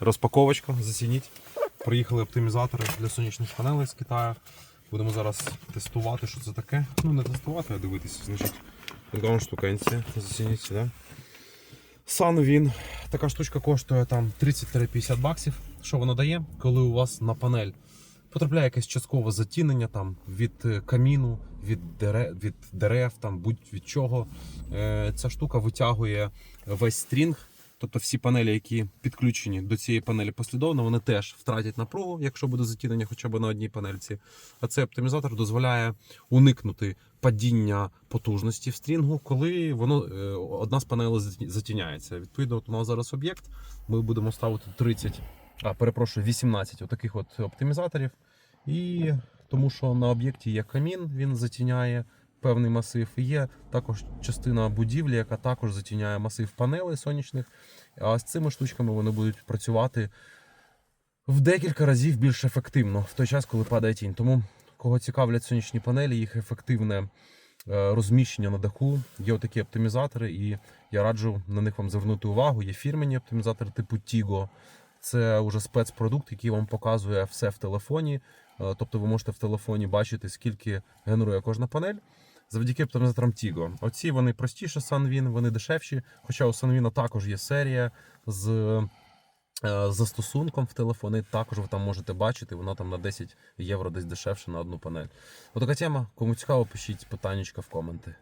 Розпаковочка, зацініть. Приїхали оптимізатори для сонячних панелей з Китаю. Будемо зараз тестувати, що це таке. Ну, не тестувати, а дивитися. Значить, така штукенція. Зацініть, да? Sunwin. Така штучка коштує там 30-50 баксів. Що вона дає, коли у вас на панель потрапляє якесь часткове затінення там, від е, каміну, від дерев, від дерев там, будь-від чого. Е, Ця штука витягує весь стрінг. Тобто всі панелі, які підключені до цієї панелі послідовно, вони теж втратять напругу, якщо буде затінення хоча б на одній панельці. А цей оптимізатор дозволяє уникнути падіння потужності в стрінгу, коли воно е, одна з панелей затіняється. Відповідно, от у нас зараз об'єкт. Ми будемо ставити 30, а перепрошую, 18 отаких от оптимізаторів. І тому що на об'єкті є камін, він затіняє певний масив. Є також частина будівлі, яка також затіняє масив панелей сонячних. А з цими штучками вони будуть працювати в декілька разів більш ефективно в той час, коли падає тінь. Тому кого цікавлять сонячні панелі, їх ефективне е, розміщення на даху. Є отакі оптимізатори, і я раджу на них вам звернути увагу. Є фірмені оптимізатори типу Tigo. Це вже спецпродукт, який вам показує все в телефоні. Е, Тобто ви можете в телефоні бачити, скільки генерує кожна панель. Завдяки оптимізаторам Tigo. Оці вони простіше Sunwin, вони дешевші. Хоча у Sunwin також є серія з е, застосунком в телефони. Також ви там можете бачити, воно там на 10 євро десь дешевше на одну панель. Отака тема. Кому цікаво, пишіть питаннячка в коменти.